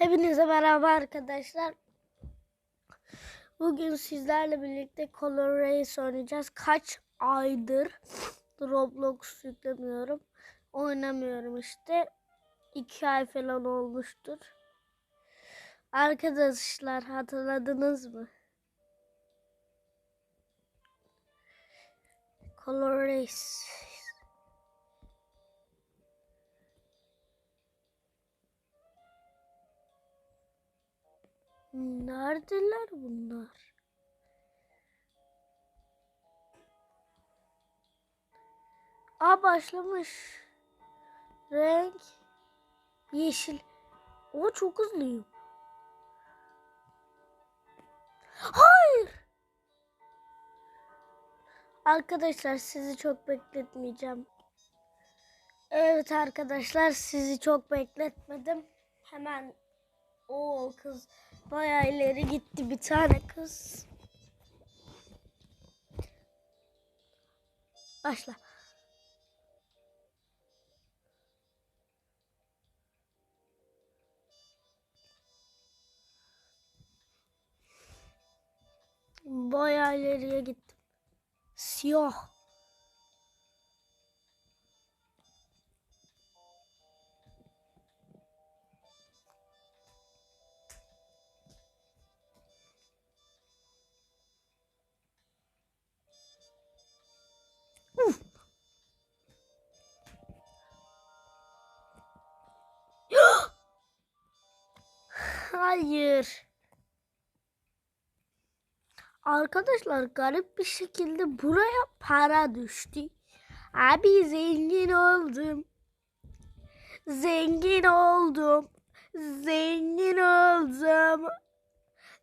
Hepinize merhaba arkadaşlar. Bugün sizlerle birlikte Color Race oynayacağız. Kaç aydır Roblox yüklemiyorum. Oynamıyorum işte. İki ay falan olmuştur. Arkadaşlar hatırladınız mı? Color Race. Neredeler bunlar? Aa başlamış. Renk yeşil. O çok hızlıyım. Hayır. Arkadaşlar sizi çok bekletmeyeceğim. Evet arkadaşlar sizi çok bekletmedim. Hemen o kız bayağı ileri gitti bir tane kız. Başla. Bayağı ileriye gittim. Siyah. Hayır. Arkadaşlar garip bir şekilde buraya para düştü. Abi zengin oldum. Zengin oldum. Zengin oldum.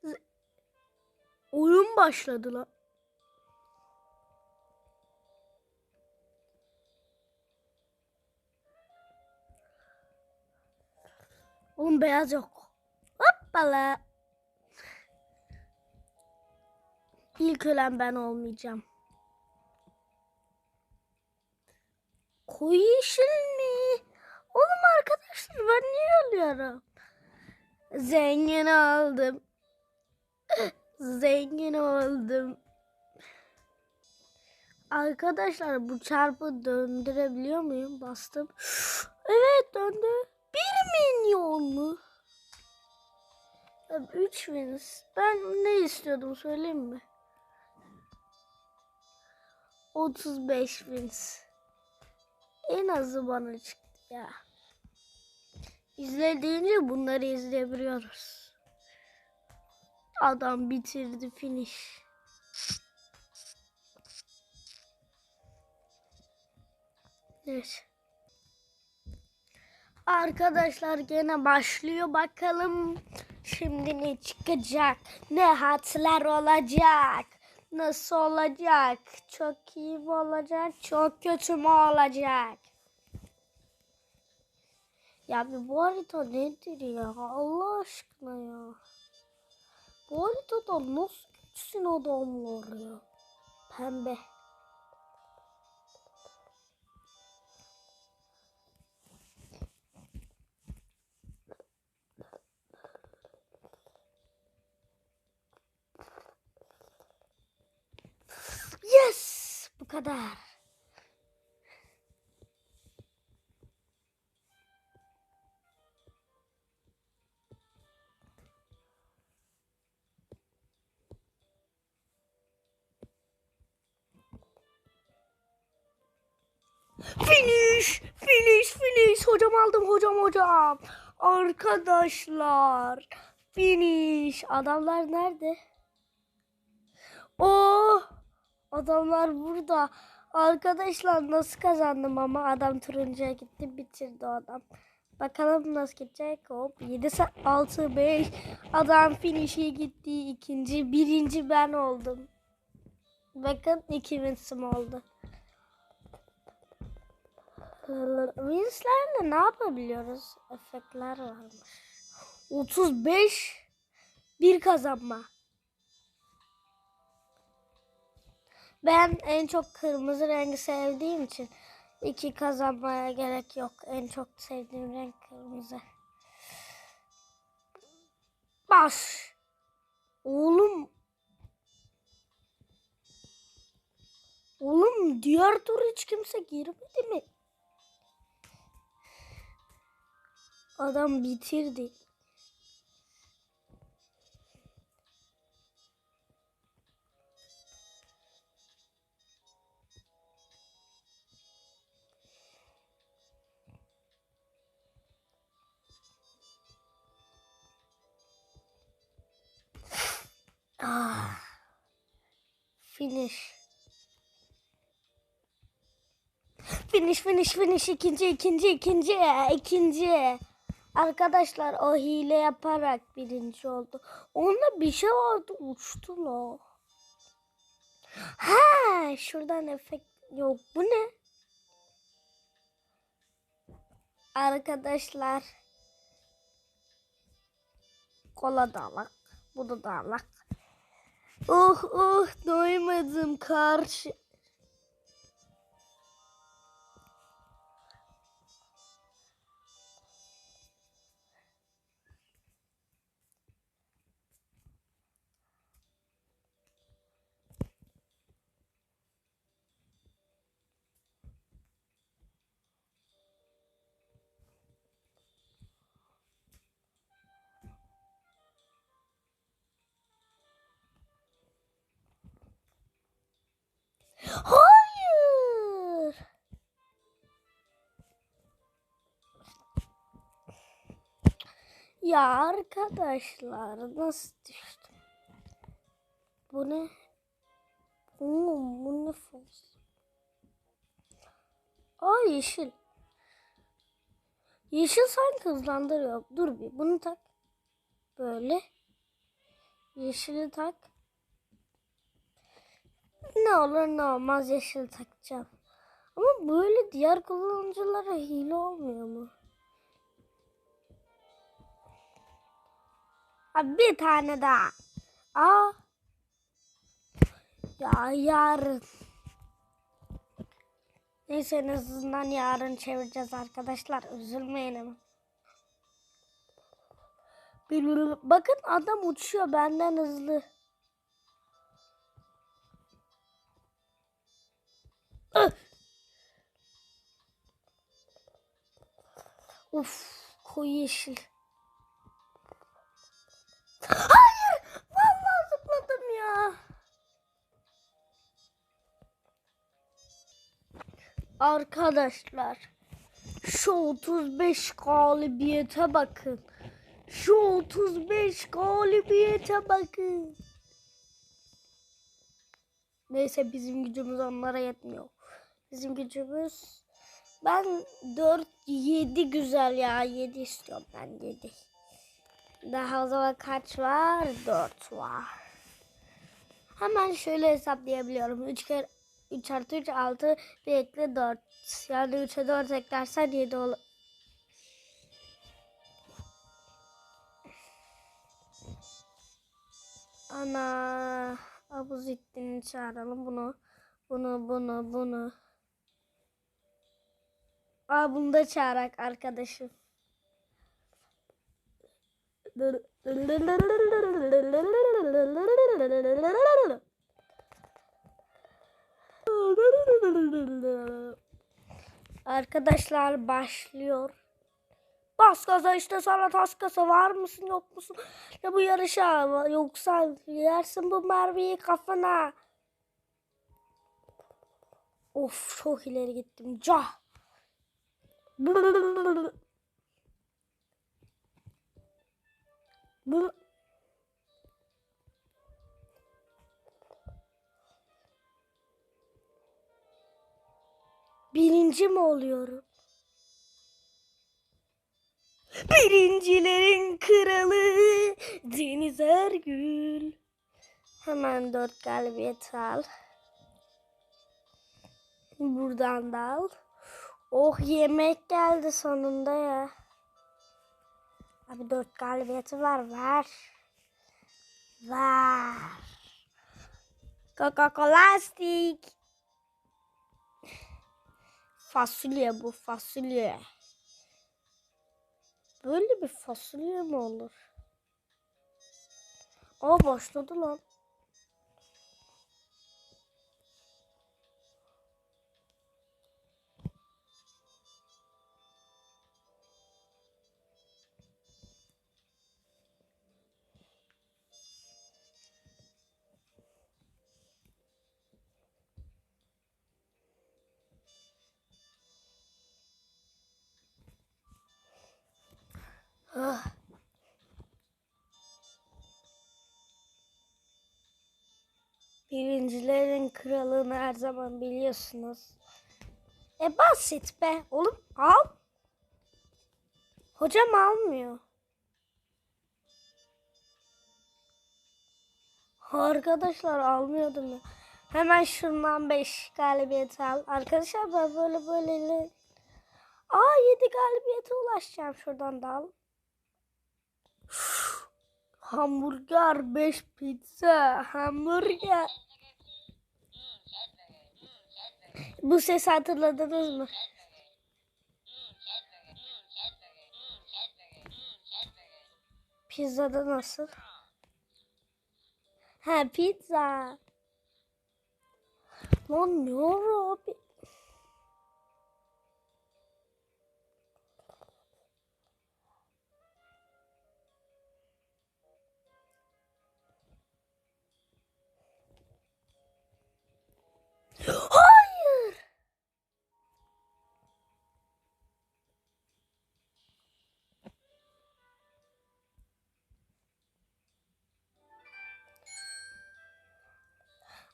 Z- Oyun başladı lan. Oğlum beyaz yok. Hoppala. İlk ölen ben olmayacağım. Koyu yeşil mi? Oğlum arkadaşlar ben niye ölüyorum? Zengin oldum. Zengin oldum. Arkadaşlar bu çarpı döndürebiliyor muyum? Bastım. Evet döndü. Bir milyon mu? 3 wins. Ben ne istiyordum söyleyeyim mi? 35 wins. En azı bana çıktı ya. İzlediğince bunları izleyebiliyoruz. Adam bitirdi finish. Evet. Arkadaşlar gene başlıyor bakalım. Şimdi ne çıkacak? Ne hatlar olacak? Nasıl olacak? Çok iyi mi olacak? Çok kötü mü olacak? Ya bir bu harita nedir ya? Allah aşkına ya. Bu haritada nasıl gitsin adamlar ya? Pembe. Yes! Bu kadar. Finish! Finish! Finish! Hocam aldım hocam hocam. Arkadaşlar. Finish. Adamlar nerede? Oh! Adamlar burada. Arkadaşlar nasıl kazandım ama adam turuncuya gitti bitirdi o adam. Bakalım nasıl gidecek. Hop 7 6 5 adam finish'e gitti. ikinci birinci ben oldum. Bakın 2000 sim oldu. Wins'lerle ne yapabiliyoruz? Efektler varmış. 35 bir kazanma. Ben en çok kırmızı rengi sevdiğim için iki kazanmaya gerek yok. En çok sevdiğim renk kırmızı. Bas. Oğlum. Oğlum diğer tur hiç kimse girmedi mi? Adam bitirdi. Ah. Finish. Finish finish finish ikinci ikinci ikinci ikinci. Arkadaşlar o hile yaparak birinci oldu. Onda bir şey vardı uçtu la. Ha şuradan efekt yok. Bu ne? Arkadaşlar kola da. Bu da alak. Oh oh doymadım karşı. Hayır. Ya arkadaşlar nasıl düştüm? Bu ne? Oo, bu ne fos? Aa yeşil. Yeşil sanki hızlandırıyor. Dur bir bunu tak. Böyle. Yeşili tak. Ne olur ne olmaz yeşil takacağım. Ama böyle diğer kullanıcılara hile olmuyor mu? Abi bir tane daha. Aa. Ya yarın. Neyse en azından yarın çevireceğiz arkadaşlar. Üzülmeyin ama. Bakın adam uçuyor benden hızlı. Uf, koyu yeşil. Hayır, vallahi zıpladım ya. Arkadaşlar, şu 35 galibiyete bakın. Şu 35 galibiyete bakın. Neyse bizim gücümüz onlara yetmiyor. Bizim gücümüz ben 4 7 güzel ya 7 istiyorum ben 7. Daha o zaman kaç var? 4 var. Hemen şöyle hesaplayabiliyorum. 3 kere 3 artı 3 6 bir ekle 4. Yani 3'e 4 eklersen 7 olur. Ana Abuzittin'i çağıralım bunu. Bunu bunu bunu. Aa bunu da çağırak arkadaşım. Arkadaşlar başlıyor. Bas gaza işte sana tas kasa var mısın yok musun? Ya bu yarışa yoksa yersin bu mermiyi kafana. Of çok ileri gittim. Cah. Bu Birinci mi oluyorum? Birincilerin kralı Deniz Ergül. Hemen dört galibiyet al. Buradan da al. Oh yemek geldi sonunda ya. Abi dört galibiyeti var ver. Ver. Coca-Cola stick. Fasulye bu fasulye. Böyle bir fasulye mi olur? O başladı lan. Birincilerin kralını her zaman biliyorsunuz. E basit be. Oğlum al. Hocam almıyor. Arkadaşlar almıyordum ya. Hemen şundan 5 galibiyet al. Arkadaşlar ben böyle böyle Aa 7 galibiyete ulaşacağım şuradan da al. Hamburger 5 pizza hamburger. Bu sesi hatırladınız mı? Pizzada nasıl? Ha pizza. Lan ne abi?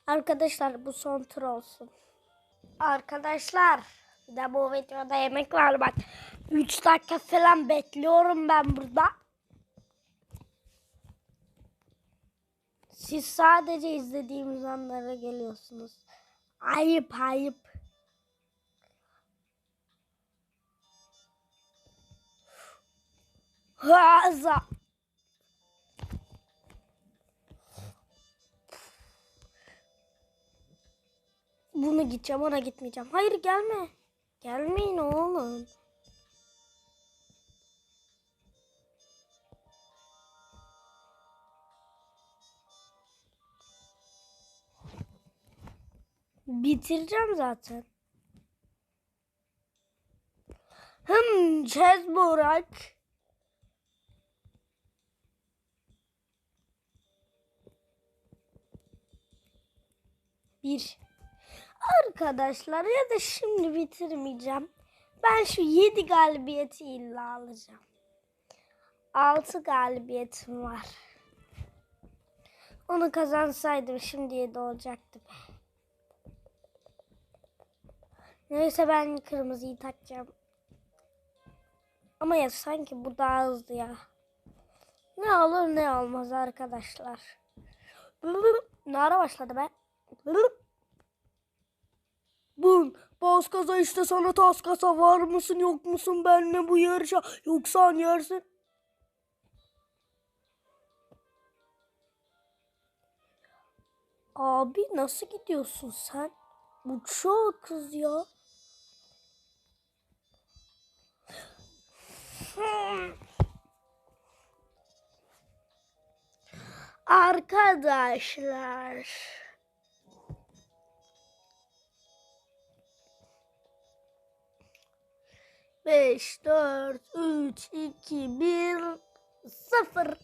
Arkadaşlar bu son tur olsun. Arkadaşlar bir de bu videoda yemek var bak. 3 dakika falan bekliyorum ben burada. Siz sadece izlediğimiz anlara geliyorsunuz. Ayıp ayıp. Haza. Bunu gideceğim ona gitmeyeceğim. Hayır gelme. Gelmeyin oğlum. Bitireceğim zaten. Hım Burak. Bir. Arkadaşlar ya da şimdi bitirmeyeceğim. Ben şu 7 galibiyeti illa alacağım. 6 galibiyetim var. Onu kazansaydım şimdi 7 olacaktı. Neyse ben kırmızıyı takacağım. Ama ya sanki bu daha hızlı ya. Ne olur ne olmaz arkadaşlar. Ne ara başladı be? Bun, bas kaza işte sana tas kasa var mısın yok musun benle bu yarışa yoksa yersin. Abi nasıl gidiyorsun sen? Uçuyor kız ya. Arkadaşlar. Beş, dört, üç, iki, bir, sıfır.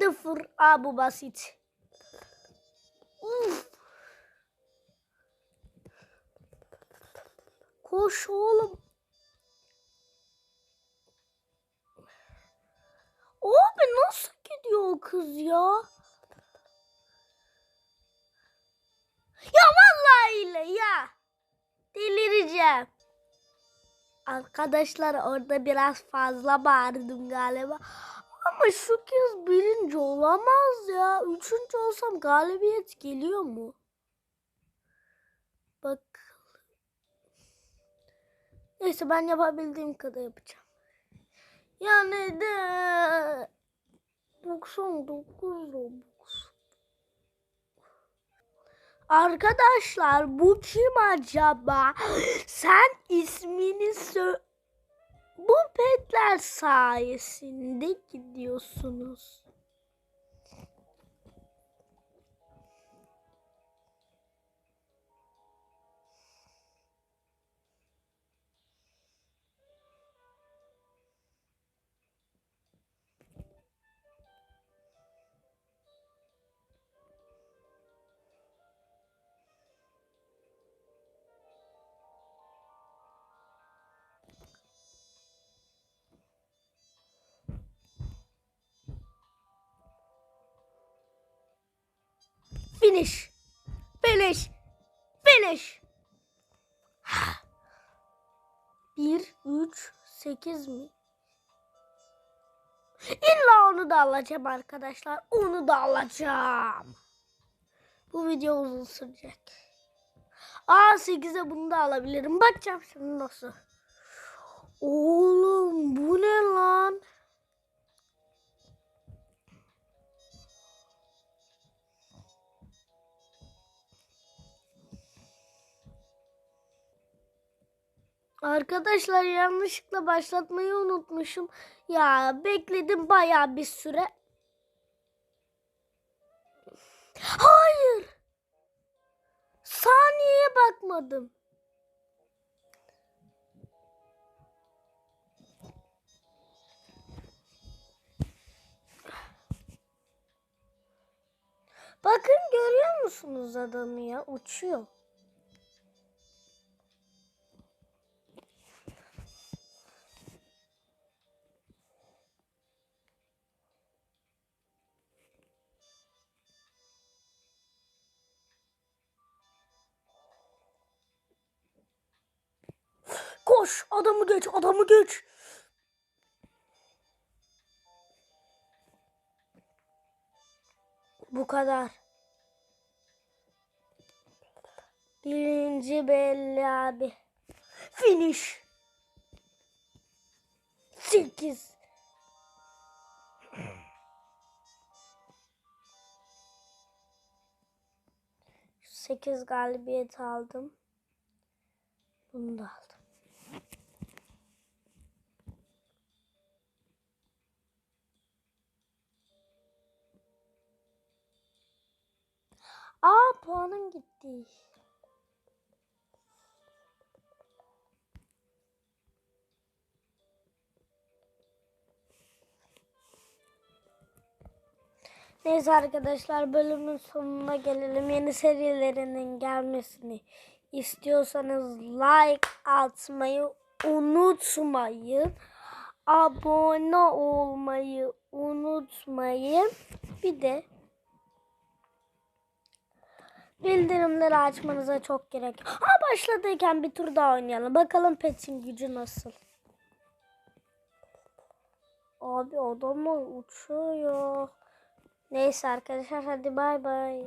Dıfır. Aa bu basit. Uf. Koş oğlum. Abi nasıl gidiyor kız? Ya Arkadaşlar orada biraz fazla bağırdım galiba. Ama şu kez birinci olamaz ya. Üçüncü olsam galibiyet geliyor mu? Bak. Neyse ben yapabildiğim kadar yapacağım. Yani de 99 Robux. Arkadaşlar bu kim acaba? Sen ismini sö... Bu petler sayesinde gidiyorsunuz. Finish. Finish. Finish. 1, 3, 8 mi? İlla onu da alacağım arkadaşlar. Onu da alacağım. Bu video uzun sürecek. Aa 8'e bunu da alabilirim. Bakacağım şimdi nasıl. Oğlum bu ne lan? Arkadaşlar yanlışlıkla başlatmayı unutmuşum. Ya bekledim baya bir süre. Hayır. Saniyeye bakmadım. Bakın görüyor musunuz adamı ya? Uçuyor. Adamı geç adamı geç. Bu kadar. Birinci belli abi. Finish. Sekiz. Sekiz galibiyet aldım. Bunu da aldım. Aa puanım gitti. Neyse arkadaşlar bölümün sonuna gelelim. Yeni serilerinin gelmesini istiyorsanız like atmayı unutmayın. Abone olmayı unutmayın. Bir de bildirimleri açmanıza çok gerek. Ha başladıyken bir tur daha oynayalım. Bakalım Pet'in gücü nasıl. Abi adamlar uçuyor. Neyse arkadaşlar hadi bay bay.